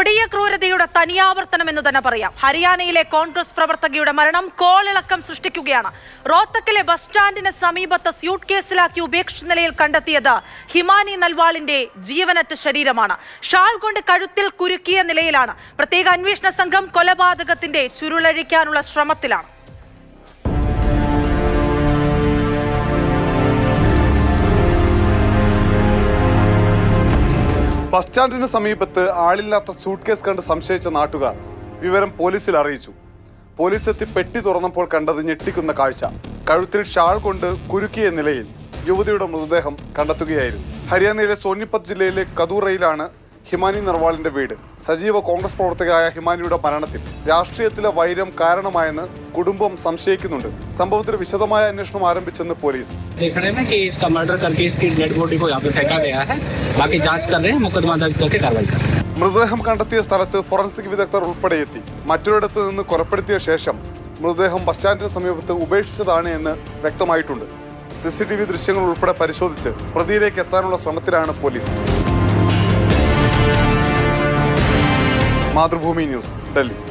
കൊടിയ ക്രൂരതയുടെ തനിയാവർത്തനം എന്ന് തന്നെ പറയാം. ഹരിയാനയിലെ കോൺഗ്രസ് പ്രവർത്തകയുടെ മരണം കോളിളക്കം സൃഷ്ടിക്കുകയാണ്. റോത്തക്കിലെ ബസ് സ്റ്റാൻഡിന് സമീപത്ത് സ്യൂട്ട് കേസിലാക്കി ഉപേക്ഷിച്ച നിലയിൽ കണ്ടെത്തിയത് ഹിമാനി നൽവാളിന്റെ ജീവനറ്റ ശരീരമാണ്. ഷാൾ കൊണ്ട് കഴുത്തിൽ കുരുക്കിയ നിലയിലാണ്. പ്രത്യേക അന്വേഷണ സംഘം കൊലപാതകത്തിന്റെ ചുരുളഴിക്കാനുള്ള ശ്രമത്തിലാണ്. ബസ് സ്റ്റാൻഡിന് സമീപത്ത് ആളില്ലാത്ത സൂട്ട് കേസ് കണ്ട് സംശയിച്ച നാട്ടുകാർ വിവരം പോലീസിൽ അറിയിച്ചു. പോലീസ് എത്തി പെട്ടി തുറന്നപ്പോൾ കണ്ടത് ഞെട്ടിക്കുന്ന കാഴ്ച. കഴുത്തിൽ ഷാൾ കൊണ്ട് കുരുക്കിയ നിലയിൽ യുവതിയുടെ മൃതദേഹം കണ്ടെത്തുകയായിരുന്നു. ഹരിയാനയിലെ സോനിപത് ജില്ലയിലെ കദൂറയിലാണ് ഹിമാനി നർവാളിന്റെ വീട്. സജീവ കോൺഗ്രസ് പ്രവർത്തകരായ ഹിമാനിയുടെ മരണത്തിൽ രാഷ്ട്രീയത്തിലെ വൈരം കാരണമായെന്ന് കുടുംബം സംശയിക്കുന്നുണ്ട്. സംഭവത്തിൽ വിശദമായ അന്വേഷണം ആരംഭിച്ചെന്ന് പോലീസ്. മൃതദേഹം കണ്ടെത്തിയ സ്ഥലത്ത് ഫോറൻസിക് വിദഗ്ധർ ഉൾപ്പെടെ എത്തി. മറ്റൊരിടത്ത് നിന്ന് കൊലപ്പെടുത്തിയ ശേഷം മൃതദേഹം ബസ് സ്റ്റാൻഡിന് സമീപത്ത് ഉപേക്ഷിച്ചതാണ് എന്ന് വ്യക്തമായിട്ടുണ്ട്. സി സി ടി വി ദൃശ്യങ്ങൾ ഉൾപ്പെടെ പരിശോധിച്ച് പ്രതിയിലേക്ക് എത്താനുള്ള ശ്രമത്തിലാണ് പോലീസ്. മാതൃഭൂമി ന്യൂസ് ഡൽഹി.